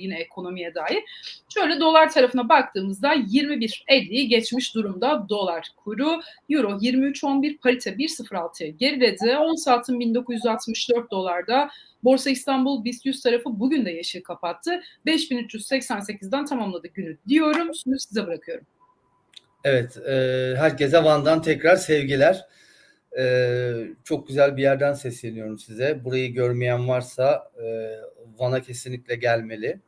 yine ekonomiye dair. Şöyle dolar tarafına baktığımızda 21.50'yi geçmiş durumda dolar kuru. Euro 23.11 parite 1.06'ya geriledi. 10 saatin 1964 dolarda. Borsa İstanbul BIST 100 tarafı bugün de yeşil kapattı. 5388'den tamamladı günü diyorum. Şimdi size bırakıyorum. Evet, e, herkese Van'dan tekrar sevgiler. E, çok güzel bir yerden sesleniyorum size. Burayı görmeyen varsa e, Van'a kesinlikle gelmeli.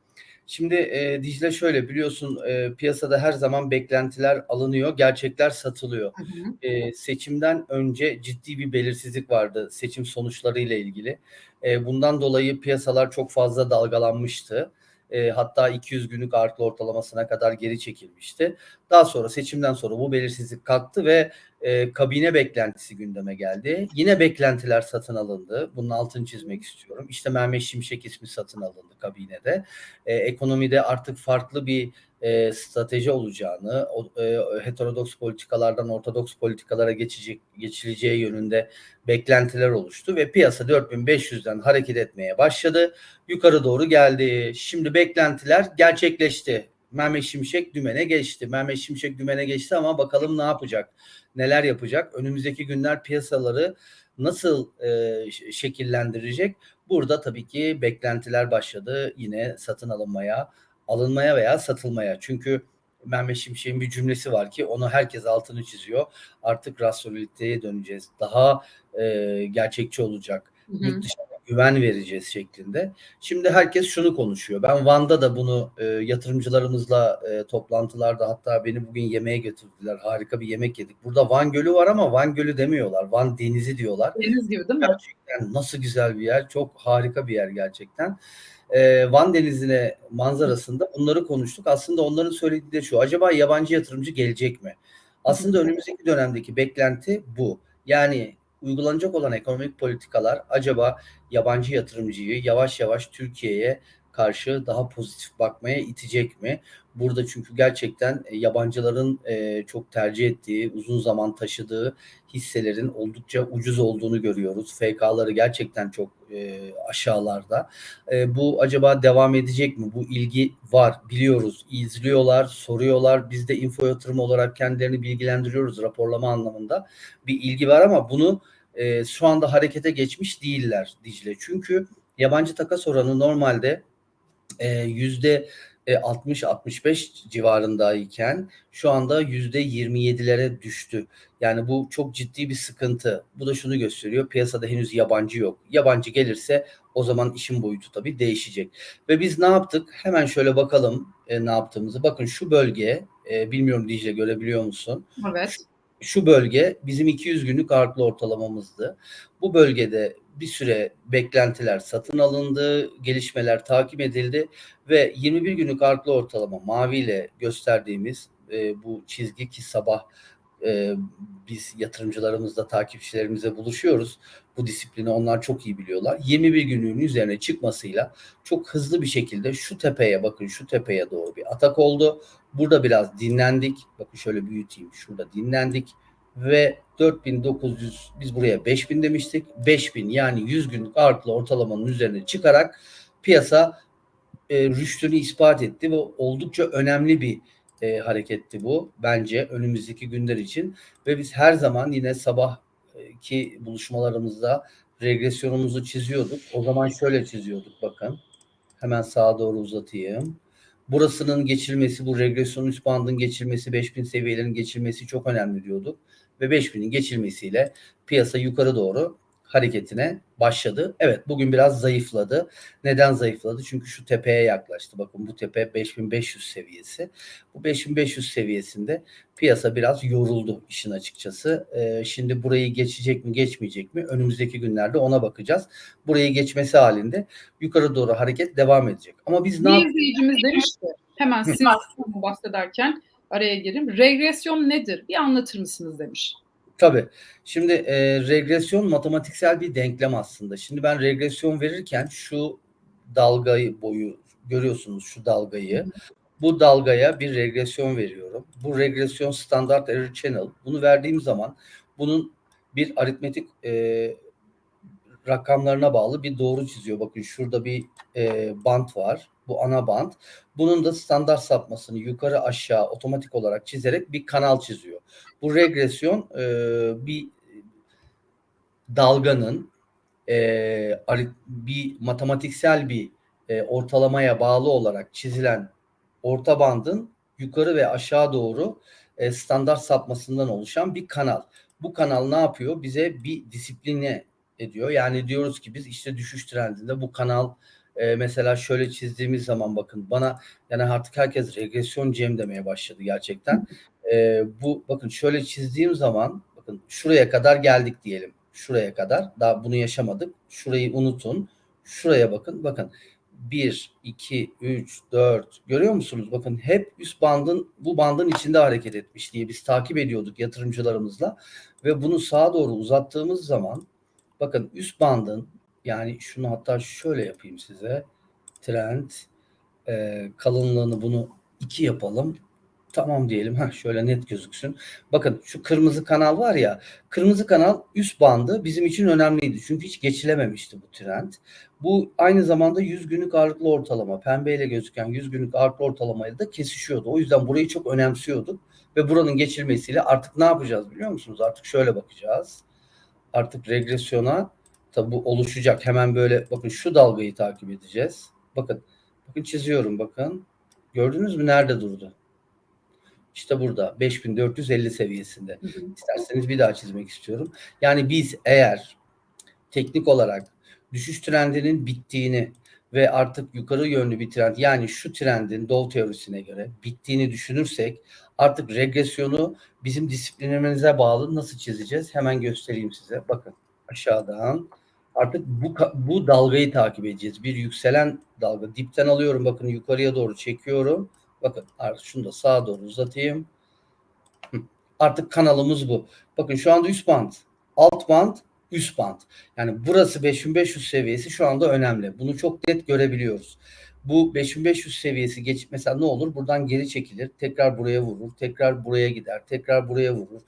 Şimdi e, Dicle şöyle biliyorsun e, piyasada her zaman beklentiler alınıyor, gerçekler satılıyor. Hı hı. E, seçimden önce ciddi bir belirsizlik vardı seçim sonuçları ile ilgili. E, bundan dolayı piyasalar çok fazla dalgalanmıştı. E, hatta 200 günlük artı ortalamasına kadar geri çekilmişti. Daha sonra seçimden sonra bu belirsizlik kalktı ve e, kabine beklentisi gündeme geldi. Yine beklentiler satın alındı. Bunun altını çizmek istiyorum. İşte Mehmet Şimşek ismi satın alındı kabinede. E, ekonomide artık farklı bir e, strateji olacağını, o, e, heterodoks politikalardan ortodoks politikalara geçecek geçileceği yönünde beklentiler oluştu ve piyasa 4500'den hareket etmeye başladı. Yukarı doğru geldi. Şimdi beklentiler gerçekleşti. Mehmet Şimşek dümene geçti. Mehmet Şimşek dümene geçti ama bakalım ne yapacak? Neler yapacak? Önümüzdeki günler piyasaları nasıl e, şekillendirecek? Burada tabii ki beklentiler başladı yine satın alınmaya, alınmaya veya satılmaya. Çünkü Mehmet Şimşek'in bir cümlesi var ki onu herkes altını çiziyor. Artık rasyoneliteye döneceğiz. Daha e, gerçekçi olacak. Hı hı. Yurt dışına güven vereceğiz şeklinde. Şimdi herkes şunu konuşuyor. Ben Van'da da bunu e, yatırımcılarımızla e, toplantılarda hatta beni bugün yemeğe götürdüler. Harika bir yemek yedik. Burada Van Gölü var ama Van Gölü demiyorlar. Van Denizi diyorlar. Deniz gibi değil mi? Gerçekten nasıl güzel bir yer. Çok harika bir yer gerçekten. Ee, Van Denizi'ne manzarasında bunları konuştuk. Aslında onların söylediği de şu. Acaba yabancı yatırımcı gelecek mi? Aslında önümüzdeki dönemdeki beklenti bu. Yani uygulanacak olan ekonomik politikalar acaba yabancı yatırımcıyı yavaş yavaş Türkiye'ye karşı daha pozitif bakmaya itecek mi? Burada çünkü gerçekten e, yabancıların e, çok tercih ettiği, uzun zaman taşıdığı hisselerin oldukça ucuz olduğunu görüyoruz. FK'ları gerçekten çok e, aşağılarda. Bu acaba devam edecek mi? Bu ilgi var, biliyoruz, izliyorlar, soruyorlar. Biz de info yatırım olarak kendilerini bilgilendiriyoruz raporlama anlamında. Bir ilgi var ama bunu şu anda harekete geçmiş değiller Dicle. Çünkü yabancı takas oranı normalde yüzde 60-65 civarındayken şu anda yüzde 27'lere düştü. Yani bu çok ciddi bir sıkıntı. Bu da şunu gösteriyor. Piyasada henüz yabancı yok. Yabancı gelirse o zaman işin boyutu tabii değişecek. Ve biz ne yaptık? Hemen şöyle bakalım e, ne yaptığımızı. Bakın şu bölge, e, bilmiyorum Dicle görebiliyor musun? Evet. Şu, şu bölge bizim 200 günlük artlı ortalamamızdı. Bu bölgede bir süre beklentiler satın alındı, gelişmeler takip edildi ve 21 günlük artlı ortalama maviyle gösterdiğimiz e, bu çizgi ki sabah e, biz yatırımcılarımızla takipçilerimize buluşuyoruz. Bu disiplini onlar çok iyi biliyorlar. 21 günlüğün üzerine çıkmasıyla çok hızlı bir şekilde şu tepeye bakın şu tepeye doğru bir atak oldu. Burada biraz dinlendik. Bakın şöyle büyüteyim. Şurada dinlendik ve 4900 biz buraya 5000 demiştik. 5000 yani 100 günlük artılı ortalamanın üzerine çıkarak piyasa e, rüştünü ispat etti ve oldukça önemli bir e, hareketti bu bence önümüzdeki günler için ve biz her zaman yine sabahki buluşmalarımızda regresyonumuzu çiziyorduk. O zaman şöyle çiziyorduk bakın. Hemen sağa doğru uzatayım. Burasının geçilmesi, bu regresyon üst bandın geçilmesi, 5000 seviyelerin geçilmesi çok önemli diyorduk. Ve 5000'in geçilmesiyle piyasa yukarı doğru hareketine başladı. Evet bugün biraz zayıfladı. Neden zayıfladı? Çünkü şu tepeye yaklaştı. Bakın bu tepe 5500 seviyesi. Bu 5500 seviyesinde piyasa biraz yoruldu işin açıkçası. Ee, şimdi burayı geçecek mi geçmeyecek mi? Önümüzdeki günlerde ona bakacağız. Burayı geçmesi halinde yukarı doğru hareket devam edecek. Ama biz ne Bir izleyicimiz demişti. Hemen siz bahsederken araya gireyim. Regresyon nedir? Bir anlatır mısınız demiş. Tabii. Şimdi e, regresyon matematiksel bir denklem aslında. Şimdi ben regresyon verirken şu dalgayı boyu görüyorsunuz şu dalgayı. Bu dalgaya bir regresyon veriyorum. Bu regresyon standart error channel. Bunu verdiğim zaman bunun bir aritmetik e, rakamlarına bağlı bir doğru çiziyor. Bakın şurada bir e, bant var. Bu ana bant. Bunun da standart sapmasını yukarı aşağı otomatik olarak çizerek bir kanal çiziyor. Bu regresyon e, bir dalganın e, bir matematiksel bir e, ortalamaya bağlı olarak çizilen orta bandın yukarı ve aşağı doğru e, standart sapmasından oluşan bir kanal. Bu kanal ne yapıyor? Bize bir disipline ediyor. Yani diyoruz ki biz işte düşüş trendinde bu kanal e, mesela şöyle çizdiğimiz zaman bakın bana yani artık herkes regresyon Cem demeye başladı gerçekten. E, bu bakın şöyle çizdiğim zaman bakın şuraya kadar geldik diyelim. Şuraya kadar. Daha bunu yaşamadık. Şurayı unutun. Şuraya bakın. Bakın 1, 2, 3, 4 görüyor musunuz? Bakın hep üst bandın bu bandın içinde hareket etmiş diye biz takip ediyorduk yatırımcılarımızla ve bunu sağa doğru uzattığımız zaman bakın üst bandın yani şunu hatta şöyle yapayım size trend e, kalınlığını bunu 2 yapalım. Tamam diyelim. Ha şöyle net gözüksün. Bakın şu kırmızı kanal var ya. Kırmızı kanal üst bandı bizim için önemliydi. Çünkü hiç geçilememişti bu trend. Bu aynı zamanda 100 günlük ağırlıklı ortalama, pembeyle gözüken 100 günlük ağırlıklı ortalamayla da kesişiyordu. O yüzden burayı çok önemsiyorduk ve buranın geçilmesiyle artık ne yapacağız biliyor musunuz? Artık şöyle bakacağız. Artık regresyona tabi bu oluşacak. Hemen böyle bakın şu dalgayı takip edeceğiz. Bakın bakın çiziyorum bakın. Gördünüz mü nerede durdu? İşte burada 5450 seviyesinde. Hı hı. İsterseniz bir daha çizmek istiyorum. Yani biz eğer teknik olarak düşüş trendinin bittiğini ve artık yukarı yönlü bir trend yani şu trendin Dow teorisine göre bittiğini düşünürsek artık regresyonu bizim disiplinimize bağlı nasıl çizeceğiz? Hemen göstereyim size. Bakın aşağıdan artık bu bu dalgayı takip edeceğiz. Bir yükselen dalga. Dipten alıyorum bakın yukarıya doğru çekiyorum. Bakın artık şunu da sağa doğru uzatayım. Artık kanalımız bu. Bakın şu anda üst band, alt band, üst band. Yani burası 5500 seviyesi şu anda önemli. Bunu çok net görebiliyoruz. Bu 5500 seviyesi geçip mesela ne olur? Buradan geri çekilir. Tekrar buraya vurur. Tekrar buraya gider. Tekrar buraya vurur.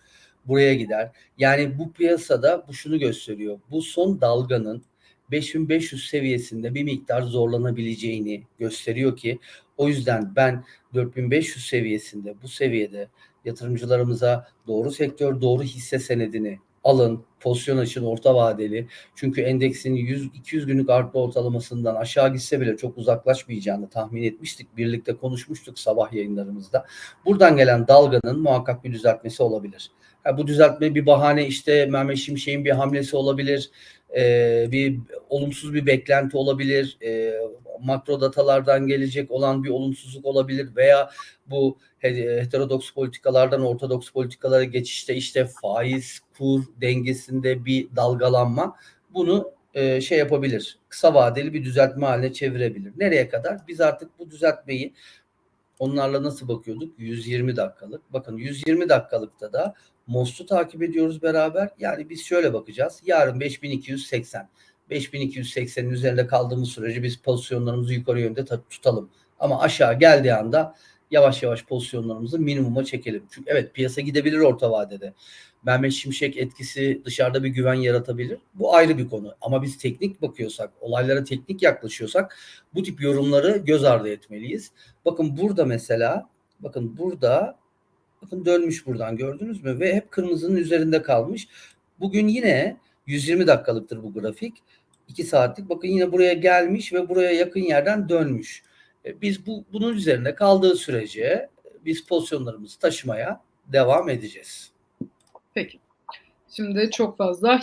Buraya gider. Yani bu piyasada bu şunu gösteriyor. Bu son dalganın 5500 seviyesinde bir miktar zorlanabileceğini gösteriyor ki o yüzden ben 4500 seviyesinde bu seviyede yatırımcılarımıza doğru sektör, doğru hisse senedini alın, pozisyon açın orta vadeli. Çünkü endeksin 100-200 günlük artma ortalamasından aşağı gitse bile çok uzaklaşmayacağını tahmin etmiştik. Birlikte konuşmuştuk sabah yayınlarımızda. Buradan gelen dalganın muhakkak bir düzeltmesi olabilir. Ha, bu düzeltme bir bahane işte Mehmet Şimşek'in bir hamlesi olabilir. Ee, bir olumsuz bir beklenti olabilir. Ee, makro datalardan gelecek olan bir olumsuzluk olabilir veya bu he- heterodoks politikalardan ortodoks politikalara geçişte işte faiz kur dengesinde bir dalgalanma bunu e, şey yapabilir. Kısa vadeli bir düzeltme haline çevirebilir. Nereye kadar? Biz artık bu düzeltmeyi onlarla nasıl bakıyorduk? 120 dakikalık. Bakın 120 dakikalıkta da MOST'u takip ediyoruz beraber. Yani biz şöyle bakacağız. Yarın 5280. 5280'in üzerinde kaldığımız sürece biz pozisyonlarımızı yukarı yönde ta- tutalım. Ama aşağı geldiği anda yavaş yavaş pozisyonlarımızı minimuma çekelim. Çünkü evet piyasa gidebilir orta vadede. Mehmet Şimşek etkisi dışarıda bir güven yaratabilir. Bu ayrı bir konu. Ama biz teknik bakıyorsak, olaylara teknik yaklaşıyorsak bu tip yorumları göz ardı etmeliyiz. Bakın burada mesela, bakın burada bakın dönmüş buradan gördünüz mü? Ve hep kırmızının üzerinde kalmış. Bugün yine 120 dakikalıktır bu grafik. 2 saatlik. Bakın yine buraya gelmiş ve buraya yakın yerden dönmüş. E, Biz bu bunun üzerinde kaldığı sürece biz pozisyonlarımızı taşımaya devam edeceğiz. Peki. Şimdi çok fazla